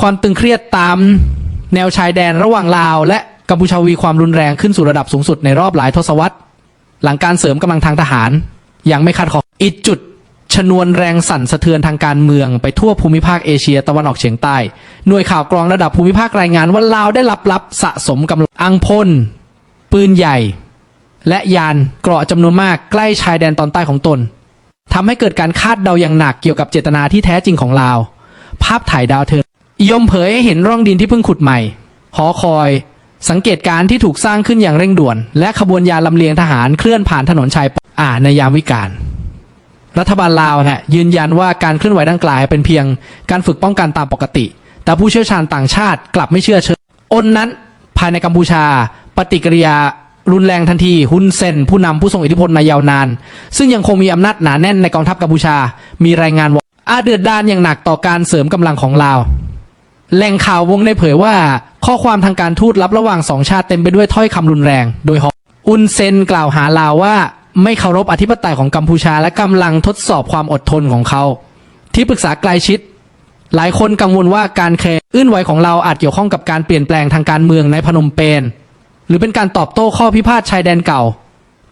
ความตึงเครียดตามแนวชายแดนระหว่างลาว และกัมพูชาวีความรุนแรงขึ้นสู่ระดับสูงสุดในรอบหลายทศวรรษ หลังการเสริมกำลังทางทหาร ยังไม่คาดขออีกจุดชนวนแรงสั่นสะเทือนทางการเมืองไปทั่วภูมิภาคเอเชียตะวันออกเฉียงใต้ หน่วยข่าวกรองระดับภูมิภาครายงานว่าลาวได้รับรับสะสมกำลังอังพล ปืนใหญ่ และยานเกราะจำนวนมากใกล้ชายแดนตอนใต้ของตนทำให้เกิดการคาดเดาอย่างหนักเกี่ยวกับเจตนาที่แท้จริงของลาว ภาพถ่ายดาวเทิน ยมเผยให้เห็นร่องดินที่เพิ่งขุดใหม่ หอคอย สังเกตการที่ถูกสร้างขึ้นอย่างเร่งด่วน และขบวนยาลำเลียงทหารเคลื่อนผ่านถนนชายปอ่าในยามวิกาลรัฐบาลลาวฮะยืนยันว่าการเคลื่อนไหวดังกล่าวเป็นเพียงการฝึกป้องกันตามปกติ แต่ผู้เชี่ยวชาญต่างชาติกลับไม่เชื่อเชิญอนนั้นภายในกัมพูชา ปฏิกิริยารุนแรงทันทีฮุนเซนผู้นำผู้ทรงอิทธิพลมายาวนาน ซึ่งยังคงมีอำนาจหนาแน่นในกองทัพกัมพูชา มีรายงานว่าอาเดือดดานอย่างหนักต่อการเสริมกำลังของลาว แหล่งข่าววงในเผยว่า ข้อความทางการทูตลับระหว่างสองชาติเต็มไปด้วยถ้อยคำรุนแรง โดยฮออุนเซนกล่าวหาลาวว่า ไม่เคารพอธิปไตยของกัมพูชาและกำลังทดสอบความอดทนของเขา ที่ปรึกษาใกลชิด หลายคนกังวลว่าการเคลื่อนไหวของเราอาจเกี่ยวข้องกับการเปลี่ยนแปลงทางการเมืองในพนมเปญหรือเป็นการตอบโต้ข้อพิพาทชายแดนเก่า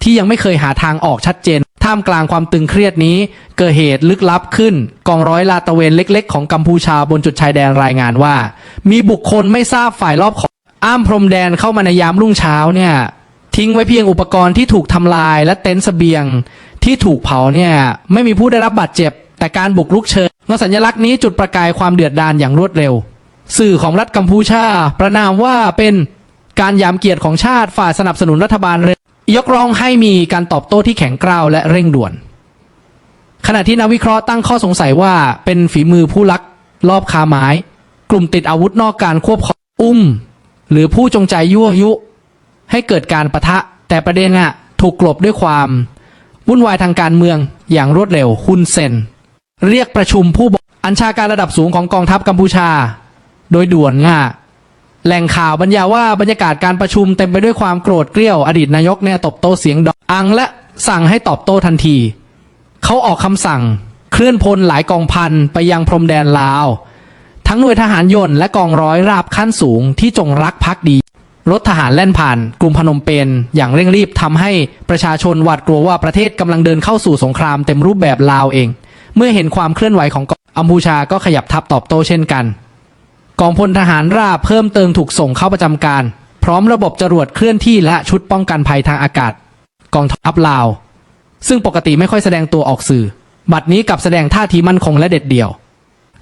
ที่ยังไม่เคยหาทางออกชัดเจน ท่ามกลางความตึงเครียดนี้ เกิดเหตุลึกลับขึ้น กองร้อยลาตะเวนเล็ก ๆ ของกัมพูชาบนจุดชายแดนรายงานว่า มีบุคคลไม่ทราบฝ่ายรอบขอบอ้ามพรมแดนเข้ามาในยามรุ่งเช้าเนี่ยทิ้งไว้เพียงอุปกรณ์ที่ถูกทำลายและเต็นท์เสบียง ที่ถูกเผาเนี่ยไม่มีผู้ได้รับบาดเจ็บ แต่การบุกรุกเชิงงสัญลักษณ์นี้จุดประกายความเดือดดาลอย่างรวดเร็ว สื่อของรัฐกัมพูชา ประนามว่าเป็นการยามเกียรติของชาติฝ่ายสนับสนุนรัฐบาลเร็ ยกร้องให้มีการตอบโต้ที่แข็งกร้าวและเร่งด่วน ขณะที่นักวิเคราะห์ตั้งข้อสงสัยว่าเป็นฝีมือผู้ลักลอบค้าไม้ กลุ่มติดอาวุธนอกการควบคุมอุ้ม หรือผู้จงใจยั่วยุ ให้เกิดการประทะ แต่ประเด็นอะถูกกลบด้วยความ วุ่นวายทางการเมืองอย่างรวดเร็วฮุนเซนเรียกประชุมผู้บอัญชาการระดับสูงของกองทัพกัมพูชา โดยด่วนง่า แหล่งข่าวบรรยายว่าบรรยากาศการประชุมเต็มไปด้วยความโกรธเกรี้ยว อดีตนายกเนี่ยตบโต้เสียงดังอังและสั่งให้ตอบโต้ทันที เขาออกคำสั่งเคลื่อนพลหลายกองพันไปยังพรมแดนลาว ทั้งหน่วยทหารยนต์และกองร้อยราบขั้นสูงที่จงรักภักดี รถทหารแล่นผ่านกรุงพนมเปญอย่างเร่งรีบทำให้ประชาชนหวาดกลัวว่าประเทศกำลังเดินเข้าสู่สงครามเต็มรูปแบบลาวเอง เมื่อเห็นความเคลื่อนไหวของกัมพูชาก็ขยับทัพตอบโต้เช่นกัน กองพลทหารราบเพิ่มเติมถูกส่งเข้าประจำการ พร้อมระบบจรวดเคลื่อนที่และชุดป้องกันภัยทางอากาศ กองทัพลาว ซึ่งปกติไม่ค่อยแสดงตัวออกสื่อ บัดนี้กลับแสดงท่าทีมั่นคงและเด็ดเดี่ยว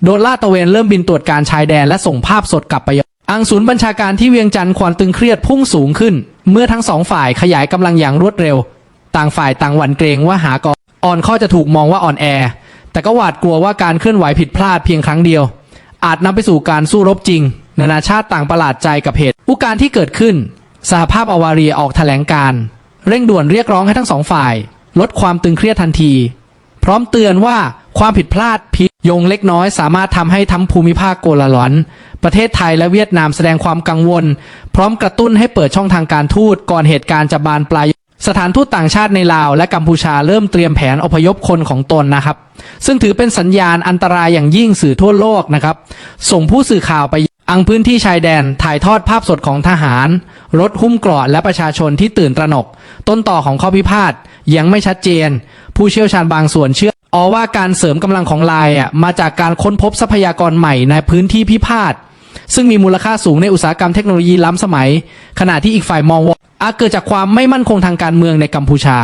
โดนลาดตะเวนเริ่มบินตรวจการชายแดนและส่งภาพสดกลับไปอังศูนย์บัญชาการที่เวียงจันทร์ความตึงเครียดพุ่งสูงขึ้น เมื่อทั้งสองฝ่ายขยายกำลังอย่างรวดเร็ว ต่างฝ่ายต่างหวั่นเกรงว่าหากอ่อนข้อจะถูกมองว่าอ่อนแอ แต่ก็หวาดกลัวว่าการเคลื่อนไหวผิดพลาดเพียงครั้งเดียว อาจนำไปสู่การสู้รบจริง นานาชาติต่างประหลาดใจกับเหตุอุการที่เกิดขึ้นสหภาพอวารีออกแถลงการ เร่งด่วนเรียกร้องให้ทั้งสองฝ่าย ลดความตึงเครียดทันที พร้อมเตือนว่าความผิดพลาดพิยงเล็กน้อยสามารถทำให้ทั้งภูมิภาคโกลาหลอน ประเทศไทยและเวียดนามแสดงความกังวล พร้อมกระตุ้นให้เปิดช่องทางการทูตก่อนเหตุการณ์จะบานปลาย สถานทูตต่างชาติในลาวและกัมพูชาเริ่มเตรียมแผนอพยพคนของตนนะครับ ซึ่งถือเป็นสัญญาณอันตรายอย่างยิ่งสื่อทั่วโลกนะครับ ส่งผู้สื่อข่าวไปอังพื้นที่ชายแดนถ่ายทอดภาพสดของทหาร รถหุ้มกราะและประชาชนที่ตื่นตระหนก ต้นต่อของข้อพิพาทยังไม่ชัดเจน ผู้เชี่ยวชาญบางส่วนเชื่ออว่าการเสริมกำลังของลายอะมาจากการค้นพบทรัพยากรใหม่ในพื้นที่พิพาทซึ่งมีมูลค่าสูงในอุตสาหกรรมเทคโนโลยีล้ำสมัย ขณะที่อีกฝ่ายมองว อาจเกิดจากความไม่มั่นคงทางการเมืองในกัมพูชา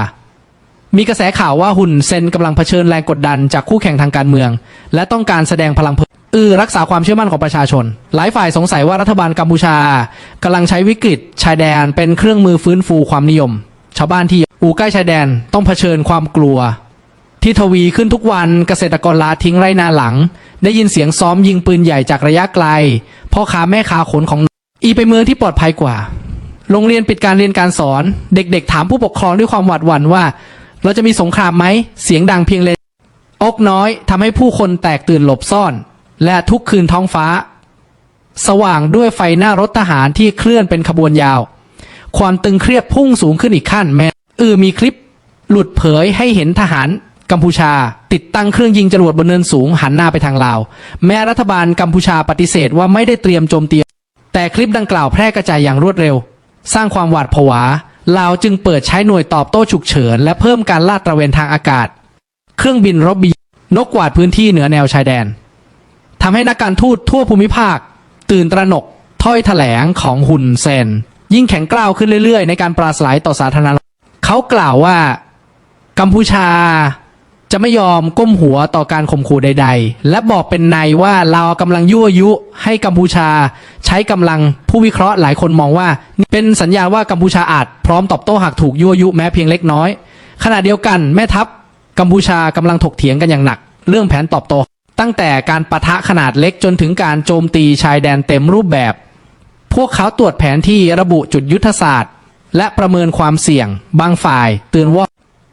มีกระแสข่าวว่าหุ่นเซนกำลังเผชิญแรงกดดันจากคู่แข่งทางการเมือง และต้องการแสดงพลังเพิ่อือรักษาความเชื่อมั่นของประชาชน หลายฝ่ายสงสัยว่ารัฐบาลกัมพูชากำลังใช้วิกฤต ชายแดนเป็นเครื่องมือฟื้นฟูความนิยม ชาวบ้านที่อยู่ใกล้ชายแดนต้องเผชิญความกลัว ที่ทวีขึ้นทุกวันเกษตรกรลาทิ้งไรนาหลัง ได้ยินเสียงซ้อมยิงปืนใหญ่จากระยะไกลพ่อค้าแม่ค้าขนของอีไปเมืองที่ปลอดภัยกว่า โรงเรียนปิดการเรียนการสอน เด็กๆ ถามผู้ปกครองด้วยความหวาดหวั่นว่า เราจะมีสงครามไหมเสียงดังเพียงเลนอกน้อยทำให้ผู้คนแตกตื่นหลบซ่อน และทุกคืนท้องฟ้า สว่างด้วยไฟหน้ารถทหารที่เคลื่อนเป็นขบวนยาว ความตึงเครียดพุ่งสูงขึ้นอีกขั้นแม้เออมีคลิป หลุดเผยให้เห็นทหารกัมพูชา ติดตั้งเครื่องยิงจรวดบนเนินสูงหันหน้าไปทางลาว แม้รัฐบาลกัมพูชาปฏิเสธว่าไม่ได้เตรียมโจมตีแต่คลิปดังกล่าวแพร่กระจายอย่างรวดเร็ว สร้างความหวาดผวาลาวจึงเปิดใช้หน่วยตอบโต้ฉุกเฉิน และเพิ่มการลาดตระเวนทางอากาศ เครื่องบินรบบีนกกวาดพื้นที่เหนือแนวชายแดนทำให้นักการทูตทั่วภูมิภาค ตื่นตระหนกถ้อยแถลงของหุนเซน ยิ่งแข็งกร้าวขึ้นเรื่อยๆ ในการปราศรัยต่อสาธารณะเขากล่าวว่า กัมพูชา จะไม่ยอมก้มหัวต่อการข่มขู่ใด ๆ และบอกเป็นในว่าเรากำลังยั่วยุให้กัมพูชา ใช้กำลังผู้วิเคราะห์หลายคนมองว่า เป็นสัญญาณว่ากัมพูชาอาจพร้อมตอบโต้หากถูกยั่วยุแม้เพียงเล็กน้อย ขณะเดียวกันแม่ทัพกัมพูชากำลังถกเถียงกันอย่างหนัก เรื่องแผนตอบโต้ตั้งแต่การปะทะขนาดเล็กจนถึงการโจมตีชายแดนเต็มรูปแบบ พวกเขาตรวจแผนที่ระบุจุดยุทธศาสตร์ และประเมินความเสี่ยง บางฝ่าย เตือนว่า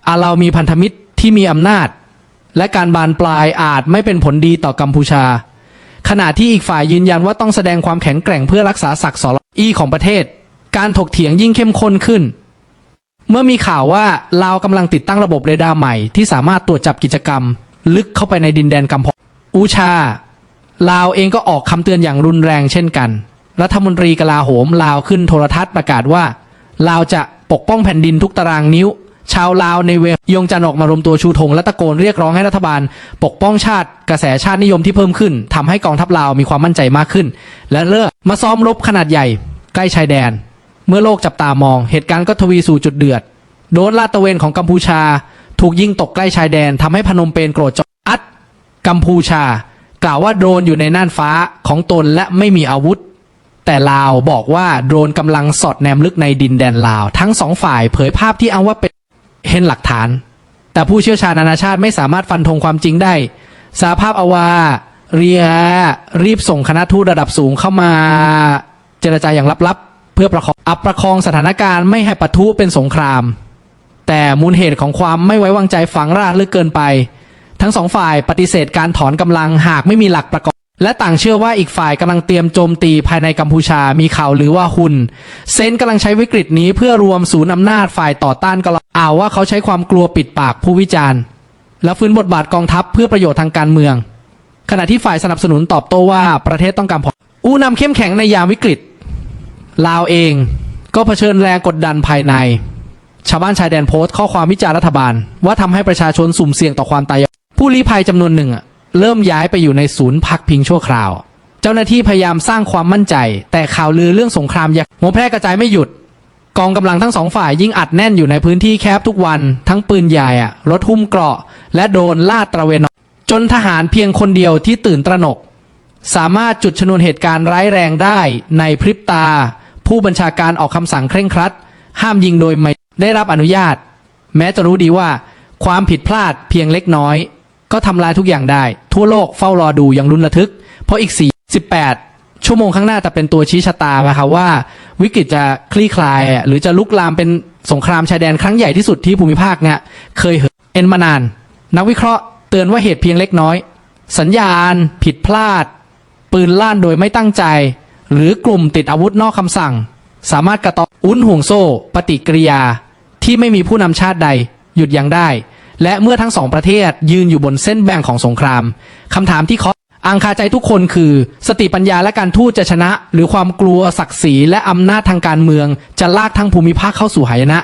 อาเรามีพันธมิตร ที่มีอำนาจ และการบานปลายอาจไม่เป็นผลดีต่อกัมพูชา ขณะที่อีกฝ่ายยืนยันว่าต้องแสดงความแข็งแกร่งเพื่อรักษาศักดิ์ศรีอีของประเทศ การถกเถียงยิ่งเข้มข้นขึ้น เมื่อมีข่าวว่าลาวกำลังติดตั้งระบบเรดาร์ใหม่ที่สามารถตรวจจับกิจกรรม ลึกเข้าไปในดินแดนกัมพูชาอูชา ลาวเองก็ออกคำเตือนอย่างรุนแรงเช่นกัน รัฐมนตรีกลาโหมลาวขึ้นโทรทัศน์ประกาศว่า ลาวจะปกป้องแผ่นดินทุกตารางนิ้ว ชาวลาวในเวยงจันทร์ออกมารวมตัวชูธงและตะโกนเรียกร้องให้รัฐบาล ปกป้องชาติกระแสชาตินิยมที่เพิ่มขึ้นทำให้กองทัพลาวมีความมั่นใจมากขึ้น และเลิกมาซ้อมรบขนาดใหญ่ ใกล้ชายแดน เมื่อโลกจับตามอง เหตุการณ์ก็ทวีสู่จุดเดือด โดนลาดตระเวนของกัมพูชา ถูกยิงตกใกล้ชายแดนทำให้พนมเปญโกรธจอัดกัมพูชา กล่าวว่าโดรนอยู่ในน่านฟ้าของตนและไม่มีอาวุธแต่ลาวบอกว่าโดรนกำลังสอดแนมลึกในดินแดนลาว ทั้งสองฝ่ายเผยภาพที่อ้างว่าเป็น เห็นหลักฐาน แต่ผู้เชี่ยวชาญนานาชาติไม่สามารถฟันธงความจริงได้สาภาพอาวา เรียรีบส่งคณะทูตระดับสูงเข้ามา เจรจาอย่างลับๆ เพื่อประคองอับประคองสถานการณ์ไม่ให้ปะทุเป็นสงคราม แต่มูลเหตุของความไม่ไว้วางใจฝังรากลึกเกินไป ทั้งสองฝ่ายปฏิเสธการถอนกำลังหากไม่มีหลักประกอบ และต่างเชื่อว่าอีกฝ่ายกำลังเตรียมโจมตีภายในกัมพูชา มีข่าวหรือว่าหุนเซนกำลังใช้วิกฤตนี้เพื่อรวมศูนย์อำนาจฝ่ายต่อต้านกลาอ่าวว่าเขาใช้ความกลัวปิดปากผู้วิจารณ์ และฟื้นบทบาทกองทัพเพื่อประโยชน์ทางการเมือง ขณะที่ฝ่ายสนับสนุนตอบโต้ว่าประเทศต้องการพออู้นำเข้มแข็งในยามวิกฤต ลาวเองก็เผชิญแรงกดดันภายใน ชาวบ้านชายแดนโพสต์ข้อความวิจารณ์รัฐบาล ว่าทำให้ประชาชนสุ่มเสี่ยงต่อความตายผู้ลี้ภัยจำนวนหนึ่งอะ เริ่มย้ายไปอยู่ในศูนย์พักพิงชั่วคราว เจ้าหน้าที่พยายามสร้างความมั่นใจ แต่ข่าวลือเรื่องสงครามยักษ์โมแพร่กระจายไม่หยุด กองกำลังทั้งสองฝ่ายยิ่งอัดแน่นอยู่ในพื้นที่แคบทุกวัน ทั้งปืนใหญ่อะรถหุ้มเกราะ และโดนลาดตระเวนจนทหารเพียงคนเดียวที่ตื่นตระหนก สามารถจุดชนวนเหตุการณ์ร้ายแรงได้ในพริบตา ผู้บัญชาการออกคำสั่งเคร่งครัด ห้ามยิงโดยไม่ได้รับอนุญาต แม้จะรู้ดีว่า ความผิดพลาดเพียงเล็กน้อย ก็ทำลายทุกอย่างได้ ทั่วโลกเฝ้ารอดูอย่างรุนระทึก เพราะอีก 4 18 ชั่วโมงข้างหน้าจะเป็นตัวชี้ชะตานะครับว่า วิกฤตจะคลี่คลาย หรือจะลุกลามเป็นสงครามชายแดนครั้งใหญ่ที่สุดที่ภูมิภาคเนี่ยเคยเห็นมานาน นักวิเคราะห์เตือนว่าเหตุเพียงเล็กน้อย สัญญาณ ผิดพลาด ปืนลั่นโดยไม่ตั้งใจ หรือกลุ่มติดอาวุธนอกคำสั่ง สามารถกระตุ้นอุ้นห่วงโซ่ ปฏิกิริยา ที่ไม่มีผู้นำชาติใด หยุดยั้งได้ และเมื่อทั้งสองประเทศยืนอยู่บนเส้นแบ่งของสงครามคำถามที่เคาะอังคาใจทุกคนคือ สติปัญญาและการทูตจะชนะ หรือความกลัวศักดิ์ศรีและอำนาจทางการเมือง จะลากทั้งภูมิภาคเข้าสู่หายนะ